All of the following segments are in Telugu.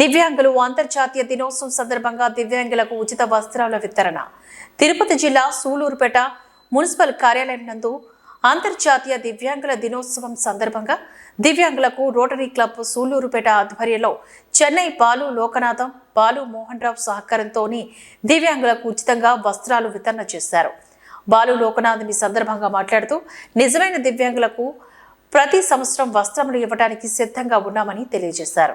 దివ్యాంగులు అంతర్జాతీయ దినోత్సవం సందర్భంగా దివ్యాంగులకు ఉచిత వస్త్రాల వితరణ. తిరుపతి జిల్లా సూలూరుపేట మున్సిపల్ కార్యాలయం నందు అంతర్జాతీయ దివ్యాంగుల దినోత్సవం సందర్భంగా దివ్యాంగులకు రోటరీ క్లబ్ సూలూరుపేట ఆధ్వర్యంలో చెన్నై బాలు లోకనాథం బాలు మోహన్ రావు సహకారంతో దివ్యాంగులకు ఉచితంగా వస్త్రాలు వితరణ చేశారు. బాలు లోకనాథం ఈ సందర్భంగా మాట్లాడుతూ నిజమైన దివ్యాంగులకు ప్రతి సంవత్సరం వస్త్రములు ఇవ్వడానికి సిద్ధంగా ఉన్నామని తెలియజేశారు.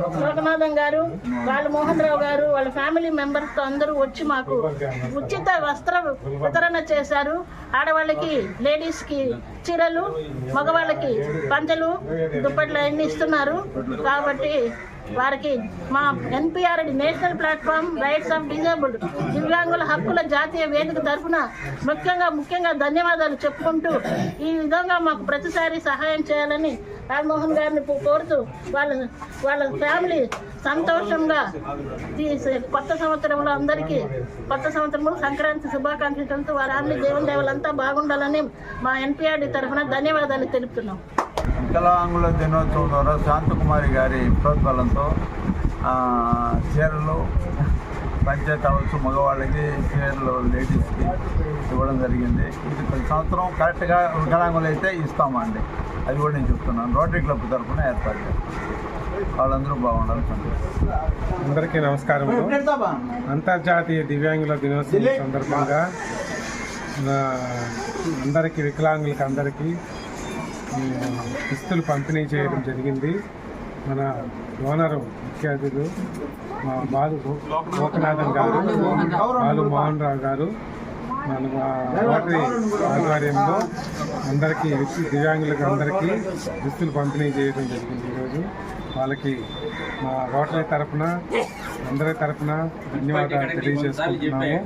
లోకనాథం గారు వాళ్ళ మోహన్ రావు గారు వాళ్ళ ఫ్యామిలీ మెంబర్స్తో అందరూ వచ్చి మాకు ఉచిత వస్త్ర వితరణ చేశారు. ఆడవాళ్ళకి లేడీస్కి చీరలు మగవాళ్ళకి పంచలు దుప్పట్లు అన్ని ఇస్తున్నారు. కాబట్టి వారికి మా NPR national platform rights of disabled దివ్యాంగుల హక్కుల జాతీయ వేదిక తరఫున ముఖ్యంగా ముఖ్యంగా ధన్యవాదాలు చెప్పుకుంటూ ఈ విధంగా మాకు ప్రతిసారి సహాయం చేయాలని రామ్మోహన్ గారిని కోరుతూ వాళ్ళ వాళ్ళ ఫ్యామిలీ సంతోషంగా ఈ స- కొత్త సంవత్సరంలో అందరికీ కొత్త సంవత్సరంలో సంక్రాంతి శుభాకాంక్షలతో వారి అన్ని దేవుని దేవులంతా బాగుండాలని మా ఎన్పిఆర్డి తరఫున ధన్యవాదాలు తెలుపుతున్నాం. వికలాంగుల దినోత్సవం ద్వారా శాంతకుమారి గారి ప్రోద్బలంతో చీరలు పంచాయతీ హౌస్ మగవాళ్ళకి చీరలు లేడీస్కి ఇవ్వడం జరిగింది. ఇది ప్రతి సంవత్సరం కరెక్ట్గా వికలాంగులు అయితే ఇస్తామండి. అది కూడా నేను చెప్తున్నాను. రోటరీ క్లబ్ తరఫున ఏర్పాటు వాళ్ళందరూ బాగుండాలి సంతోషం. అందరికీ నమస్కారములు అంతర్జాతీయ దివ్యాంగుల దినోత్సవం సందర్భంగా అందరికీ వికలాంగులకి అందరికీ దుస్తులు పంపిణీ చేయడం జరిగింది. మన ఓనరు ముఖ్య అతిథులు మా బాలు లోకనాథన్ గారు బాలు మోహన్ రావు గారు మన మా రోటరీ ఆధ్వర్యంలో అందరికీ దివ్యాంగులకు అందరికీ దుస్తులు పంపిణీ చేయడం జరిగింది ఈరోజు. వాళ్ళకి మా రోటరీ తరపున అందరి తరపున ధన్యవాదాలు తెలియజేసుకుంటున్నాము.